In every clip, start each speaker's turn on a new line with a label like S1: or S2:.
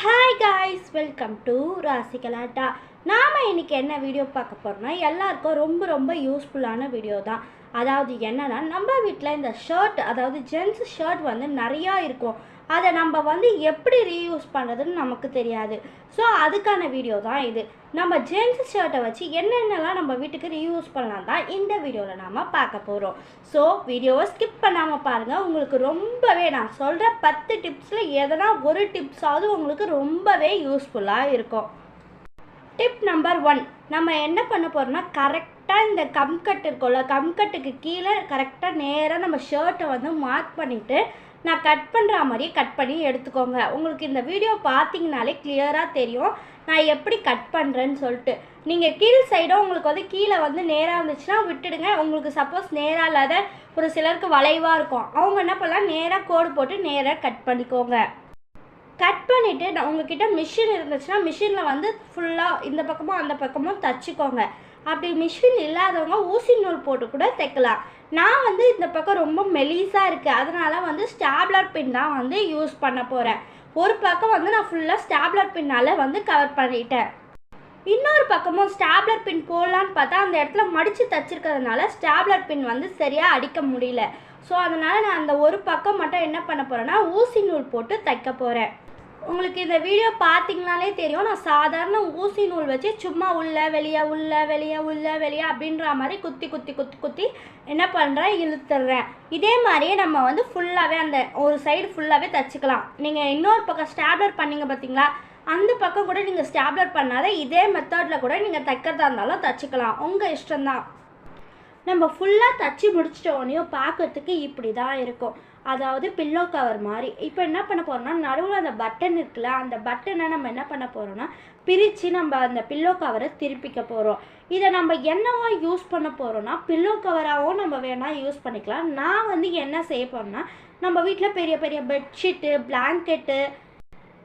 S1: Hi guys welcome to Rasigalatta நாம் இன்றைக்கி என்ன வீடியோ பார்க்க போகிறோம்னா எல்லாருக்கும் ரொம்ப ரொம்ப யூஸ்ஃபுல்லான வீடியோ தான். அதாவது என்னென்னா நம்ம வீட்டில் இந்த ஷர்ட் அதாவது ஜென்ஸ் ஷர்ட் வந்து நிறையா இருக்கும். அதை நம்ம வந்து எப்படி ரீயூஸ் பண்ணுறதுன்னு நமக்கு தெரியாது. ஸோ அதுக்கான வீடியோ தான் இது. நம்ம ஜென்ஸ் ஷர்ட்டை வச்சு என்னென்னலாம் நம்ம வீட்டுக்கு ரீயூஸ் பண்ணலாம் தான் இந்த வீடியோவில் நாம் பார்க்க போகிறோம் ஸோ வீடியோவை ஸ்கிப் பண்ணாமல் பாருங்கள் உங்களுக்கு ரொம்பவே நான் சொல்கிற பத்து டிப்ஸில் எதனா ஒரு டிப்ஸாவது உங்களுக்கு ரொம்பவே யூஸ்ஃபுல்லாக இருக்கும். டிப் நம்பர் ஒன் நம்ம என்ன பண்ண போகிறோம்னா கரெக்டாக இந்த கம்கட் இருக்கும்ல கம்கட்டுக்கு கீழே கரெக்டாக நேராக நம்ம ஷர்ட்டை வந்து மார்க் பண்ணிவிட்டு நான் கட் பண்ணுற மாதிரியே கட் பண்ணி எடுத்துக்கோங்க. உங்களுக்கு இந்த வீடியோ பார்த்தீங்கனாலே கிளியராக தெரியும். நான் எப்படி கட் பண்ணுறேன்னு சொல்லிட்டு. நீங்கள் கீழ் சைடும் உங்களுக்கு வந்து கீழே வந்து நேராக இருந்துச்சுன்னா விட்டுடுங்க. உங்களுக்கு சப்போஸ் நேராக இல்லாத ஒரு சிலருக்கு வளைவாக இருக்கும். அவங்க என்ன பண்ணலாம்? நேராக கோடு போட்டு நேராக கட் பண்ணிக்கோங்க. கட் பண்ணிவிட்டு நான் உங்ககிட்ட மிஷின் இருந்துச்சுன்னா மிஷினில் வந்து ஃபுல்லாக இந்த பக்கமும் அந்த பக்கமும் தச்சுக்கோங்க. அப்படி மிஷின் இல்லாதவங்க ஊசி நூல் போட்டு கூட தைக்கலாம். நான் வந்து இந்த பக்கம் ரொம்ப மெலிசாக இருக்குது அதனால் வந்து ஸ்டாப்லர் பின் தான் வந்து யூஸ் பண்ண போகிறேன் ஒரு பக்கம் வந்து நான் ஃபுல்லாக ஸ்டாப்லர் பின்னால் வந்து கவர் பண்ணிட்டேன். இன்னொரு பக்கமும் ஸ்டாப்லர் பின் போடலான்னு பார்த்தா அந்த இடத்துல மடித்து தச்சிருக்கிறதுனால ஸ்டாப்லர் பின் வந்து சரியாக அடிக்க முடியல. ஸோ அதனால் நான் அந்த ஒரு பக்கம் மட்டும் என்ன பண்ண போகிறேன்னா ஊசி நூல் போட்டு தைக்க போகிறேன் உங்களுக்கு இந்த வீடியோ பார்த்தீங்கனாலே தெரியும். நான் சாதாரண ஊசி நூல் வச்சு சும்மா உள்ள வெளியே உள்ள வெளியே உள்ள வெளியே அப்படின்ற மாதிரி குத்தி குத்தி குத்தி குத்தி என்ன பண்ணுறேன் இழுத்துடுறேன் இதே மாதிரியே நம்ம வந்து ஃபுல்லாகவே அந்த ஒரு சைடு ஃபுல்லாகவே தச்சுக்கலாம். நீங்கள் இன்னொரு பக்கம் ஸ்டாப்லர் பண்ணீங்க பார்த்தீங்களா அந்த பக்கம் கூட நீங்கள் ஸ்டாப்லர் பண்ணாத இதே மெத்தடில் கூட நீங்கள் தைக்கிறதா இருந்தாலும் தச்சுக்கலாம். உங்கள் இஷ்டம்தான். நம்ம ஃபுல்லாக தச்சு முடிச்சிட்ட உடனே பார்க்கறதுக்கு இப்படி தான் இருக்கும். அதாவது பில்லோ கவர் மாதிரி. இப்போ என்ன பண்ண போகிறோம்னா நடுவில் அந்த பட்டன் இருக்குல்ல அந்த பட்டனை நம்ம என்ன பண்ண போகிறோம்னா பிரித்து நம்ம அந்த பில்லோ கவரை திருப்பிக்க போகிறோம் இதை நம்ம என்னவா யூஸ் பண்ண போகிறோம்னா பில்லோ கவராகவும் நம்ம வேணால் யூஸ் பண்ணிக்கலாம். நான் வந்து என்ன செய்ய போகிறேன்னா நம்ம வீட்டில் பெரிய பெரிய பெட்ஷீட்டு பிளாங்கெட்டு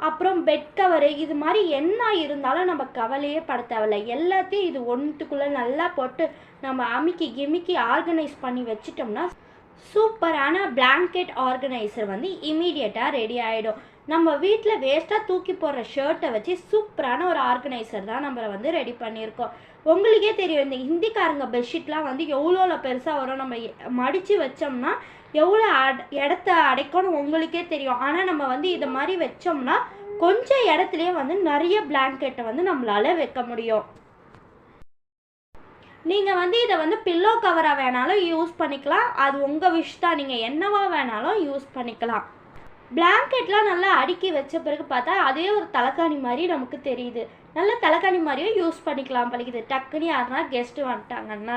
S1: அப்புறம் பெட் கவரு இது மாதிரி என்ன இருந்தாலும் நம்ம கவலையே பட தேவையில்ல. எல்லாத்தையும் இது ஒன்றுத்துக்குள்ளே நல்லா போட்டு நம்ம அமுக்கி கிமிக்கி ஆர்கனைஸ் பண்ணி வச்சிட்டோம்னா சூப்பரான பிளாங்கெட் ஆர்கனைசர் வந்து இமீடியட்டாக ரெடி ஆகிடும் நம்ம வீட்டில் வேஸ்ட்டாக தூக்கி போடுற ஷர்ட்டை வச்சு சூப்பரான ஒரு ஆர்கனைசர் தான் நம்ம வந்து ரெடி பண்ணியிருக்கோம். உங்களுக்கே தெரியும் இந்த ஹிந்திக்காரங்க பெட்ஷீட்லாம் வந்து எவ்வளோ பெருசாக வரும்? நம்ம மடித்து வச்சோம்னா எவ்வளோ அட இடத்த அடைக்கணும் உங்களுக்கே தெரியும். ஆனால் நம்ம வந்து இதை மாதிரி வச்சோம்னா கொஞ்சம் இடத்துலையே வந்து நிறைய பிளாங்கெட்டை வந்து நம்மளால் வைக்க முடியும். நீங்கள் வந்து இதை வந்து பில்லோ கவராக வேணாலும் யூஸ் பண்ணிக்கலாம். அது உங்கள் விஷ் தான். நீங்கள் என்னவா வேணாலும் யூஸ் பண்ணிக்கலாம். பிளாங்கெட்லாம் நல்லா அடுக்கி வச்ச பிறகு பார்த்தா அதே ஒரு தலைக்காணி மாதிரி நமக்கு தெரியுது. நல்ல தலைக்காணி மாதிரியும் யூஸ் பண்ணிக்கலாம் பழிக்குது டக்குன்னு யாருன்னா கெஸ்ட்டு வந்துட்டாங்கன்னா.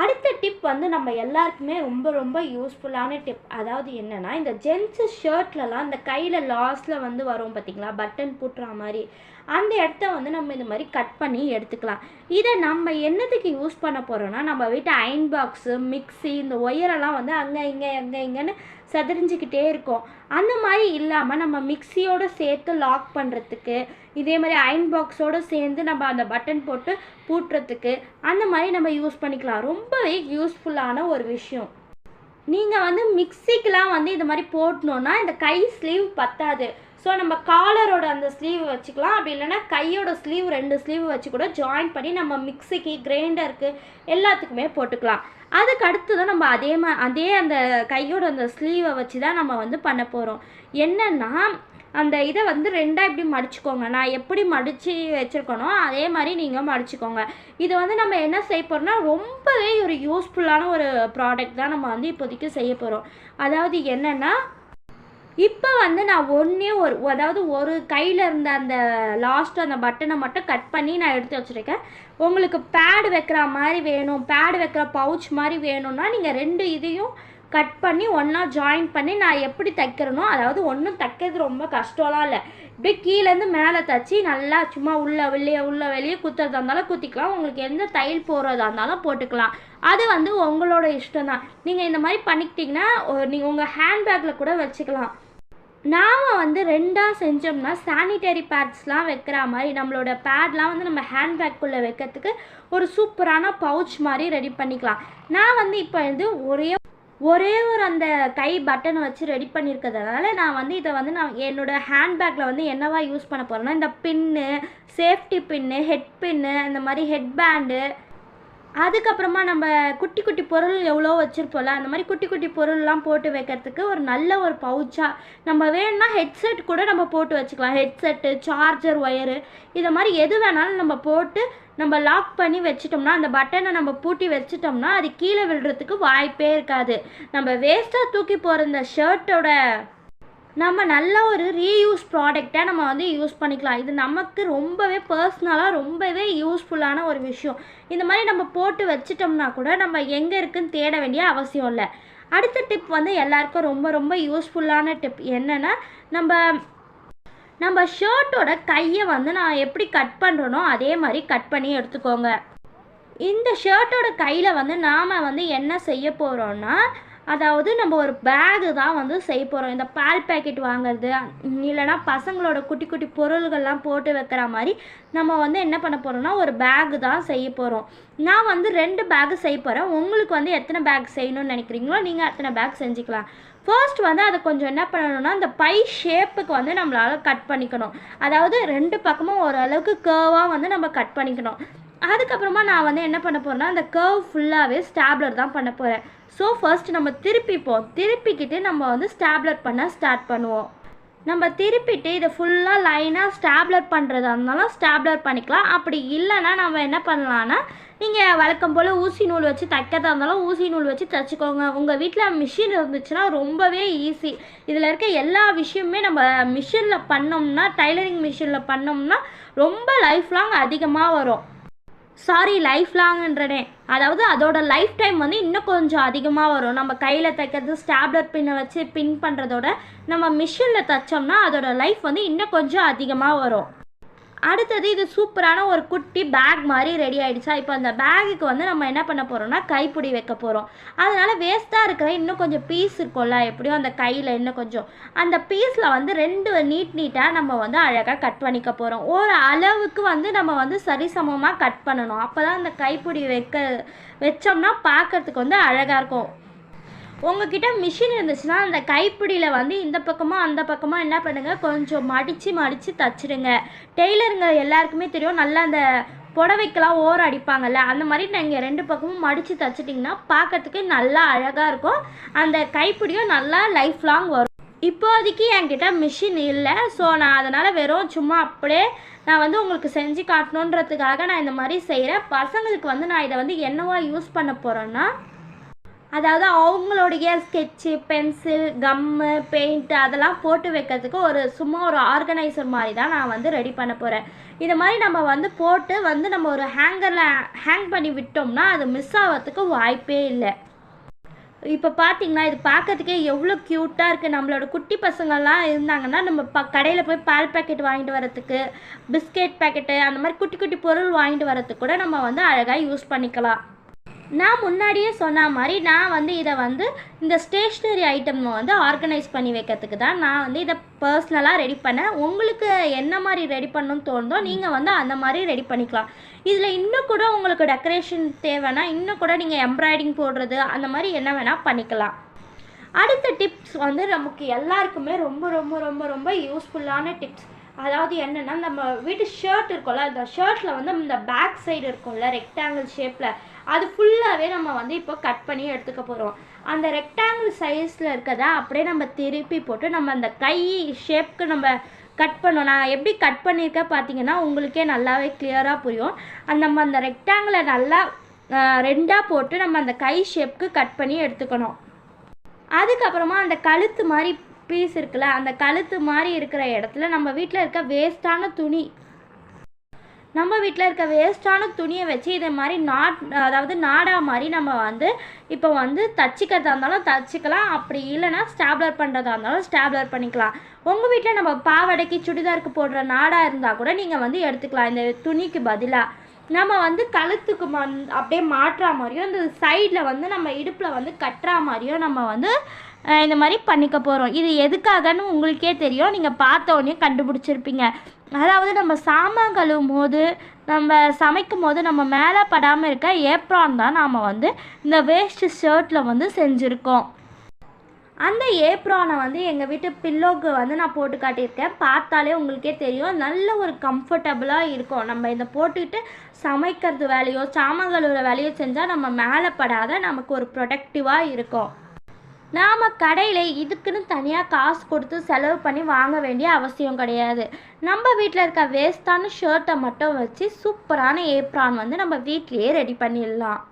S1: அடுத்த டிப் வந்து நம்ம எல்லாருக்குமே ரொம்ப ரொம்ப யூஸ்ஃபுல்லான டிப் அதாவது என்னென்னா இந்த ஜென்ஸு ஷர்ட்லலாம் இந்த கையில் லாஸ்டில் வந்து வரும் பார்த்தீங்களா பட்டன் பூட்டுற மாதிரி. அந்த இடத்த வந்து நம்ம இந்த மாதிரி கட் பண்ணி எடுத்துக்கலாம். இதை நம்ம என்னத்துக்கு யூஸ் பண்ண போகிறோம்னா நம்ம வீட்டு அயன் பாக்ஸு மிக்ஸி இந்த ஒயரெல்லாம் வந்து அங்கே இங்கே அங்கே இங்கேன்னு சதறிஞ்சிக்கிட்டே இருக்கும். அந்த மாதிரி இல்லாமல் நம்ம மிக்சியோடு சேர்த்து லாக் பண்ணுறதுக்கு இதே மாதிரி அயன் பாக்ஸோடு சேர்ந்து நம்ம அந்த பட்டன் போட்டு பூட்டுறதுக்கு அந்த மாதிரி நம்ம யூஸ் பண்ணிக்கலாம். ரொம்பவே யூஸ்ஃபுல்லான ஒரு விஷயம். நீங்கள் வந்து மிக்சிக்கெலாம் வந்து இது மாதிரி போட்டணுன்னா இந்த கை ஸ்லீவ் பத்தாது. ஸோ நம்ம காலரோட அந்த ஸ்லீவ் வச்சுக்கலாம். அப்படி இல்லைன்னா கையோட ஸ்லீவ் ரெண்டு ஸ்லீவ் வச்சு கூட ஜாயின் பண்ணி நம்ம மிக்சிக்கு கிரைண்டருக்கு எல்லாத்துக்குமே போட்டுக்கலாம். அதுக்கு அடுத்து தான் நம்ம அதே மா அதே அந்த கையோட அந்த ஸ்லீவை வச்சு தான் நம்ம வந்து பண்ண போகிறோம் என்னென்னா அந்த இதை வந்து ரெண்டாக இப்படி மடிச்சுக்கோங்க. நான் எப்படி மடித்து வச்சுருக்கனோ அதே மாதிரி நீங்கள் மடிச்சுக்கோங்க. இது வந்து நம்ம என்ன செய்ய போகிறோம்னா ரொம்பவே ஒரு யூஸ்ஃபுல்லான ஒரு ப்ராடக்ட் தான் நம்ம வந்து இப்போதைக்கு செய்ய போகிறோம் அதாவது என்னென்னா இப்போ வந்து நான் ஒன்றே ஒரு அதாவது ஒரு கையில் இருந்த அந்த லாஸ்ட் அந்த பட்டனை மட்டும் கட் பண்ணி நான் எடுத்து வச்சுருக்கேன். உங்களுக்கு பேடு வைக்கிற மாதிரி வேணும் பேடு வைக்கிற பவுச் மாதிரி வேணும்னா நீங்கள் ரெண்டு இதையும் கட் பண்ணி ஒன்றா ஜாயின் பண்ணி நான் எப்படி தைக்கிறனோ அதாவது ஒன்றும் தைக்கிறது ரொம்ப கஷ்டம்லாம் இல்லை. இப்படியே கீழேருந்து மேலே தைச்சி நல்லா சும்மா உள்ளே வெளியே உள்ளே வெளியே குத்துறதா இருந்தாலும் குத்திக்கலாம். உங்களுக்கு எந்த தையல் போடுறதா இருந்தாலும் போட்டுக்கலாம். அது வந்து உங்களோட இஷ்டம் தான் நீங்கள் இந்த மாதிரி பண்ணிக்கிட்டிங்கன்னா நீங்கள் உங்கள் ஹேண்ட்பேக்கில் கூட வச்சுக்கலாம். நாம் வந்து ரெண்டாக செஞ்சோம்னா சானிடரி பேட்ஸ்லாம் வைக்கிற மாதிரி நம்மளோட பேட்லாம் வந்து நம்ம ஹேண்ட்பேக்குள்ளே வைக்கிறதுக்கு ஒரு சூப்பரான பவுச் மாதிரி ரெடி பண்ணிக்கலாம். நான் வந்து இப்போ வந்து ஒரே ஒரே ஒரு அந்த கை பட்டன் வச்சு ரெடி பண்ணியிருக்கிறதுனால நான் வந்து இதை வந்து நான் என்னோடய ஹேண்ட்பேக்கில் வந்து என்னவா யூஸ் பண்ண போகிறேன்னா இந்த பின்னு சேஃப்டி பின்னு ஹெட் பின்னு இந்த மாதிரி ஹெட் பேண்டு அதுக்கப்புறமா நம்ம குட்டி குட்டி பொருள் எவ்வளோ வச்சுருப்போம்ல அந்த மாதிரி குட்டி குட்டி பொருள்லாம் போட்டு வைக்கிறதுக்கு ஒரு நல்ல ஒரு பவுச்சாக நம்ம வேணும்னா ஹெட்செட் கூட நம்ம போட்டு வச்சுக்கலாம். ஹெட்செட்டு சார்ஜர் ஒயரு இதை மாதிரி எது வேணாலும் நம்ம போட்டு நம்ம லாக் பண்ணி வச்சிட்டோம்னா அந்த பட்டனை நம்ம பூட்டி வச்சிட்டோம்னா அது கீழே விழுறதுக்கு வாய்ப்பே இருக்காது. நம்ம வேஸ்ட்டாக தூக்கி போகிற இந்த ஷர்ட்டோட நம்ம நல்ல ஒரு ரீயூஸ் ப்ராடக்டாக நம்ம வந்து யூஸ் பண்ணிக்கலாம். இது நமக்கு ரொம்பவே பர்சனலாக ரொம்பவே யூஸ்ஃபுல்லான ஒரு விஷயம். இந்த மாதிரி நம்ம போட்டு வச்சிட்டோம்னா கூட நம்ம எங்கே இருக்குன்னு தேட வேண்டிய அவசியம் இல்லை. அடுத்த டிப் வந்து எல்லாருக்கும் ரொம்ப ரொம்ப யூஸ்ஃபுல்லான டிப் என்னென்னா நம்ம நம்ம ஷர்ட்டோட கையை வந்து நான் எப்படி கட் பண்ணுறனோ அதே மாதிரி கட் பண்ணி எடுத்துக்கோங்க. இந்த ஷர்ட்டோட கையில் வந்து நாம் வந்து என்ன செய்ய போகிறோன்னா அதாவது நம்ம ஒரு பேகு தான் வந்து செய்ய போகிறோம் இந்த பால் பேக்கெட் வாங்குறது இல்லைனா பசங்களோட குட்டி குட்டி பொருள்கள்லாம் போட்டு வைக்கிற மாதிரி நம்ம வந்து என்ன பண்ண போகிறோம்னா ஒரு பேகு தான் செய்ய போகிறோம் நான் வந்து ரெண்டு பேகு செய்ய போகிறேன் உங்களுக்கு வந்து எத்தனை பேக் செய்யணும்னு நினைக்கிறீங்களோ நீங்கள் அத்தனை பேக் செஞ்சுக்கலாம். ஃபர்ஸ்ட் வந்து அதை கொஞ்சம் என்ன பண்ணணும்னா இந்த பை ஷேப்புக்கு வந்து நம்மளால் கட் பண்ணிக்கணும். அதாவது ரெண்டு பக்கமும் ஓரளவுக்கு கேர்வாக வந்து நம்ம கட் பண்ணிக்கணும். அதுக்கப்புறமா நான் வந்து என்ன பண்ண போகிறேன்னா அந்த கர்வ் ஃபுல்லாகவே ஸ்டாப்லர் தான் பண்ண போகிறேன் ஸோ ஃபர்ஸ்ட் நம்ம திருப்பிப்போம். திருப்பிக்கிட்டு நம்ம வந்து ஸ்டாப்லர் பண்ண ஸ்டார்ட் பண்ணுவோம். நம்ம திருப்பிட்டு இதை ஃபுல்லாக லைனாக ஸ்டாப்லர் பண்ணுறதா இருந்தாலும் ஸ்டாப்லர் பண்ணிக்கலாம். அப்படி இல்லைன்னா நம்ம என்ன பண்ணலான்னா நீங்கள் வழக்கம் போல் ஊசி நூல் வச்சு தைக்கிறதா இருந்தாலும் ஊசி நூல் வச்சு தைச்சிக்கோங்க. உங்கள் வீட்டில் மிஷின் இருந்துச்சுன்னா ரொம்பவே ஈஸி இதில் இருக்க எல்லா விஷயமுமே நம்ம மிஷினில் பண்ணோம்னா டைலரிங் மிஷினில் பண்ணோம்னா ரொம்ப லைஃப் லாங் அதிகமாக வரும். சாரி லைஃப் லாங்ன்றனே அதாவது அதோட லைஃப் டைம் வந்து இன்னும் கொஞ்சம் அதிகமாக வரும். நம்ம கையில் தைக்கிறது ஸ்டாப்லர் பின்னை வச்சு பின் பண்ணுறதோட நம்ம மிஷினில் தைச்சோம்னா அதோட லைஃப் வந்து இன்னும் கொஞ்சம் அதிகமாக வரும். அடுத்தது இது சூப்பரான ஒரு குட்டி பேக் மாதிரி ரெடி ஆகிடுச்சா இப்போ அந்த பேகுக்கு வந்து நம்ம என்ன பண்ண போகிறோம்னா கைப்பிடி வைக்க போகிறோம் அதனால் வேஸ்ட்டாக இருக்கிற இன்னும் கொஞ்சம் பீஸ் இருக்கும்ல எப்படியும் அந்த கையில் இன்னும் கொஞ்சம். அந்த பீஸில் வந்து ரெண்டு நீட் நீட்டாக நம்ம வந்து அழகாக கட் பண்ணிக்க போகிறோம் ஒரு அளவுக்கு வந்து நம்ம வந்து சரிசமமாக கட் பண்ணணும். அப்போ தான் அந்த கைப்பிடி வைக்க வச்சோம்னா பார்க்கறதுக்கு வந்து அழகாக இருக்கும். உங்ககிட்ட மிஷின் இருந்துச்சுன்னா அந்த கைப்பிடியில் வந்து இந்த பக்கமாக அந்த பக்கமாக என்ன பண்ணுங்கள் கொஞ்சம் மடித்து மடித்து தச்சிடுங்க டெய்லருங்க எல்லாருக்குமே தெரியும். நல்லா அந்த புடவைக்கெல்லாம் ஓரம் அடிப்பாங்கள்ல அந்த மாதிரி நீங்கள் ரெண்டு பக்கமும் மடித்து தச்சிட்டிங்கன்னா பார்க்கறதுக்கு நல்லா அழகாக இருக்கும். அந்த கைப்பிடியும் நல்லா லைஃப் லாங் வரும். இப்போதைக்கு என்கிட்ட மிஷின் இல்லை. ஸோ நான் அதனால் வெறும் சும்மா அப்படியே நான் வந்து உங்களுக்கு செஞ்சு காட்டணுன்றதுக்காக நான் இந்த மாதிரி செய்கிறேன் பசங்களுக்கு வந்து நான் இதை வந்து என்னவா யூஸ் பண்ண போகிறேன்னா அதாவது அவங்களுடைய ஸ்கெட்சு பென்சில் கம்மு பெயிண்ட் அதெல்லாம் போட்டு வைக்கிறதுக்கு ஒரு சும்மா ஒரு ஆர்கனைசர் மாதிரி தான் நான் வந்து ரெடி பண்ண போகிறேன் இது மாதிரி நம்ம வந்து போட்டு வந்து நம்ம ஒரு ஹேங்கரில் ஹேங் பண்ணி விட்டோம்னா அது மிஸ் ஆகிறதுக்கு வாய்ப்பே இல்லை. இப்போ பார்த்தீங்கன்னா இது பார்க்கறதுக்கே எவ்வளோ க்யூட்டாக இருக்குது நம்மளோட குட்டி பசங்கள்லாம் இருந்தாங்கன்னா நம்ம ப கடையில் போய் பால் பேக்கெட் வாங்கிட்டு வரத்துக்கு பிஸ்கெட் பேக்கெட்டு அந்த மாதிரி குட்டி குட்டி பொருள் வாங்கிட்டு வரத்துக்கு கூட நம்ம வந்து அழகாக யூஸ் பண்ணிக்கலாம். நான் முன்னாடியே சொன்ன மாதிரி நான் வந்து இதை வந்து இந்த ஸ்டேஷ்னரி ஐட்டம் வந்து ஆர்கனைஸ் பண்ணி வைக்கிறதுக்கு தான் நான் வந்து இதை பர்சனலாக ரெடி பண்ணேன். உங்களுக்கு என்ன மாதிரி ரெடி பண்ணணும்னு தோணுதோ நீங்கள் வந்து அந்த மாதிரி ரெடி பண்ணிக்கலாம். இதில் இன்னும் கூட உங்களுக்கு டெக்கரேஷன் தேவைன்னா இன்னும் கூட நீங்கள் எம்ப்ராய்டிங் போடுறது அந்த மாதிரி என்ன வேணால் பண்ணிக்கலாம். அடுத்த டிப்ஸ் வந்து நமக்கு எல்லாருக்குமே ரொம்ப ரொம்ப ரொம்ப ரொம்ப யூஸ்ஃபுல்லான டிப்ஸ் அதாவது என்னென்னா நம்ம வீட்டு ஷர்ட் இருக்கும்ல அந்த ஷர்ட்டில் வந்து இந்த பேக் சைடு இருக்கும்ல ரெக்டாங்கிள் ஷேப்பில் அது ஃபுல்லாகவே நம்ம வந்து இப்போ கட் பண்ணி எடுத்துக்க போகிறோம் அந்த ரெக்டாங்கிள் சைஸில் இருக்கிறத அப்படியே நம்ம திருப்பி போட்டு நம்ம அந்த கை ஷேப்க்கு நம்ம கட் பண்ணோம். நான் எப்படி கட் பண்ணியிருக்கேன் பார்த்தீங்கன்னா உங்களுக்கே நல்லாவே கிளியராக புரியும். அந்த நம்ம அந்த ரெக்டாங்கிளை நல்லா ரெண்டாக போட்டு நம்ம அந்த கை ஷேப்க்கு கட் பண்ணி எடுத்துக்கணும். அதுக்கப்புறமா அந்த கழுத்து மாதிரி பீஸ் இருக்குல்ல அந்த கழுத்து மாதிரி இருக்கிற இடத்துல நம்ம வீட்டில் இருக்க வேஸ்ட்டான துணி நம்ம வீட்டில் இருக்க வேஸ்ட்டான துணியை வச்சு இதை மாதிரி நாட் அதாவது நாடா மாதிரி நம்ம வந்து இப்போ வந்து தச்சிக்கிறதா இருந்தாலும் தச்சிக்கலாம். அப்படி இல்லைன்னா ஸ்டாப்லர் பண்ணுறதா இருந்தாலும் ஸ்டாப்லர் பண்ணிக்கலாம். உங்கள் வீட்டில் நம்ம பாவாடைக்கு சுடிதாருக்கு போடுற நாடாக இருந்தால் கூட நீங்கள் வந்து எடுத்துக்கலாம். இந்த துணிக்கு பதிலாக நம்ம வந்து கழுத்துக்கு மந் அப்படியே மாட்டுற மாதிரியும் இந்த சைடில் வந்து நம்ம இடுப்பில் வந்து கட்டுற மாதிரியும் நம்ம வந்து இந்த மாதிரி பண்ணிக்க போகிறோம் இது எதுக்காகன்னு உங்களுக்கே தெரியும். நீங்கள் பார்த்த உடனே கண்டுபிடிச்சிருப்பீங்க. அதாவது நம்ம சாமான் கழுவும் போது நம்ம சமைக்கும் போது நம்ம மேலே படாமல் இருக்க ஏப்ரான் தான் நாம் வந்து இந்த வேஸ்ட் ஷர்ட்டில் வந்து செஞ்சுருக்கோம். அந்த ஏப்ரானை வந்து எங்கள் வீட்டு பில்லோக்கு வந்து நான் போட்டு காட்டியிருக்கேன். பார்த்தாலே உங்களுக்கே தெரியும். நல்ல ஒரு கம்ஃபர்டபுளாக இருக்கும். நம்ம இதை போட்டுக்கிட்டு சமைக்கிறது வேலையோ சாமங்களோட வேலையோ செஞ்சால் நம்ம மேலே படாத நமக்கு ஒரு ப்ரொடக்டிவாக இருக்கும். நாம் கடையில் இதுக்குன்னு தனியாக காசு கொடுத்து செலவு பண்ணி வாங்க வேண்டிய அவசியம் கிடையாது. நம்ம வீட்டில் இருக்க வேஸ்டான ஷர்ட்டை மட்டும் வச்சு சூப்பரான ஏப்ரான் வந்து நம்ம வீட்லேயே ரெடி பண்ணிடலாம்.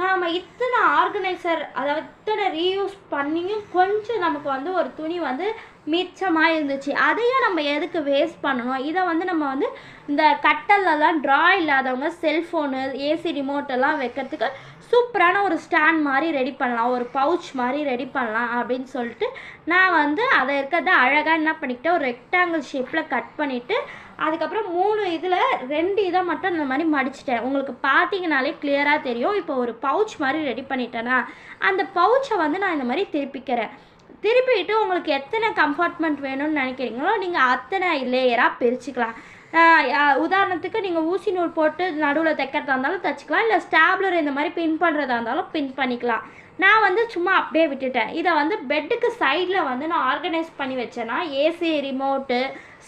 S1: நாம் இத்தனை ஆர்கனைசர் அதாவது இத்தனை ரீயூஸ் பண்ணியும் கொஞ்சம் நமக்கு வந்து ஒரு துணி வந்து மிச்சமாக இருந்துச்சு. அதையும் நம்ம எதுக்கு வேஸ்ட் பண்ணணும்? இதை வந்து நம்ம வந்து இந்த கட்டலெல்லாம் ட்ரா இல்லாதவங்க செல்ஃபோனு ஏசி ரிமோட் எல்லாம் வைக்கிறதுக்கு சூப்பரான ஒரு ஸ்டாண்ட் மாதிரி ரெடி பண்ணலாம். ஒரு பவுச் மாதிரி ரெடி பண்ணலாம் அப்படின்னு சொல்லிட்டு நான் வந்து அதை இருக்கிறத அழகாக என்ன பண்ணிக்கிட்டேன்? ஒரு ரெக்டாங்கிள் ஷேப்பில் கட் பண்ணிவிட்டு அதுக்கப்புறம் மூணு இதில் ரெண்டு இதை மட்டும் இந்த மாதிரி மடிச்சிட்டேன். உங்களுக்கு பார்த்தீங்கனாலே கிளியராக தெரியும். இப்போ ஒரு பவுச் மாதிரி ரெடி பண்ணிட்டேன்னா அந்த பவுச்சை வந்து நான் இந்த மாதிரி திருப்பிக்கிறேன். திருப்பிட்டு உங்களுக்கு எத்தனை கம்ஃபார்ட்மெண்ட் வேணும்னு நினைக்கிறீங்களோ நீங்கள் அத்தனை லேயராக பிரிச்சுக்கலாம். உதாரணத்துக்கு நீங்கள் ஊசி நூல் போட்டு நடுவில் தைக்கிறதா இருந்தாலும் தைச்சிக்கலாம். இல்லை ஸ்டாப்லர் இந்த மாதிரி பின் பண்ணுறதா இருந்தாலும் பின் பண்ணிக்கலாம். நான் வந்து சும்மா அப்படியே விட்டுட்டேன். இதை வந்து பெட்டுக்கு சைடில் வந்து நான் ஆர்கனைஸ் பண்ணி வச்சேன்னா ஏசி ரிமோட்டு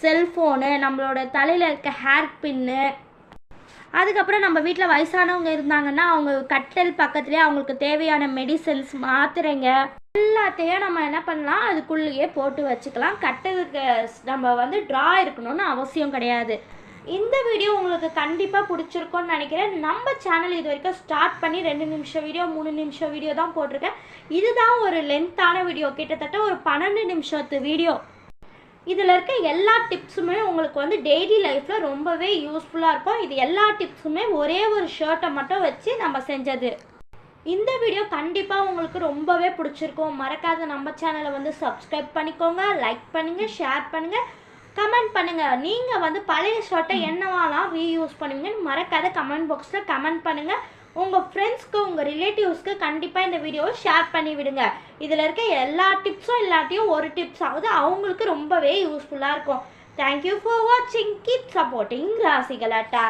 S1: செல்ஃபோனு நம்மளோட தலையில் இருக்க ஹேர் பின்னு அதுக்கப்புறம் நம்ம வீட்டில் வயசானவங்க இருந்தாங்கன்னா அவங்க கட்டல் பக்கத்துலேயே அவங்களுக்கு தேவையான மெடிசன்ஸ் மாத்திரைங்க எல்லாத்தையும் நம்ம என்ன பண்ணலாம் அதுக்குள்ளேயே போட்டு வச்சுக்கலாம். கட்டலுக்கு நம்ம வந்து ட்ரா இருக்கணும்னு அவசியம் கிடையாது. இந்த வீடியோ உங்களுக்கு கண்டிப்பாக பிடிச்சிருக்கோன்னு நினைக்கிறேன். நம்ம சேனல் இது வரைக்கும் ஸ்டார்ட் பண்ணி ரெண்டு நிமிஷம் வீடியோ மூணு நிமிஷம் வீடியோ தான் போட்டிருக்கேன். இதுதான் ஒரு லென்த்தான வீடியோ கிட்டத்தட்ட ஒரு பன்னெண்டு நிமிஷத்து வீடியோ இதில் இருக்க எல்லா டிப்ஸுமே உங்களுக்கு வந்து டெய்லி லைஃப்பில் ரொம்பவே யூஸ்ஃபுல்லாக இருக்கும். இது எல்லா டிப்ஸுமே ஒரே ஒரு ஷர்ட்டை மட்டும் வச்சு நம்ம செஞ்சது. இந்த வீடியோ கண்டிப்பாக உங்களுக்கு ரொம்பவே பிடிச்சிருக்கும். மறக்காத நம்ம சேனலை வந்து சப்ஸ்கிரைப் பண்ணிக்கோங்க லைக் பண்ணுங்கள் ஷேர் பண்ணுங்கள் கமெண்ட் பண்ணுங்கள் நீங்கள் வந்து பழைய ஷர்ட்டை என்னவாலாம் ரீயூஸ் பண்ணுவீங்கன்னு மறக்காத கமெண்ட் பாக்ஸில் கமெண்ட் பண்ணுங்கள் உங்கள் ஃப்ரெண்ட்ஸ்க்கு உங்கள் ரிலேட்டிவ்ஸ்க்கு கண்டிப்பாக இந்த வீடியோவை ஷேர் பண்ணி விடுங்க. இதில் இருக்க எல்லா டிப்ஸும் இல்லாட்டியும் ஒரு டிப்ஸ் ஆகுது அவங்களுக்கு ரொம்பவே யூஸ்ஃபுல்லாக இருக்கும். தேங்க்யூ ஃபார் வாட்சிங் கீப் சப்போர்ட்டிங் ராசிகலாட்டா.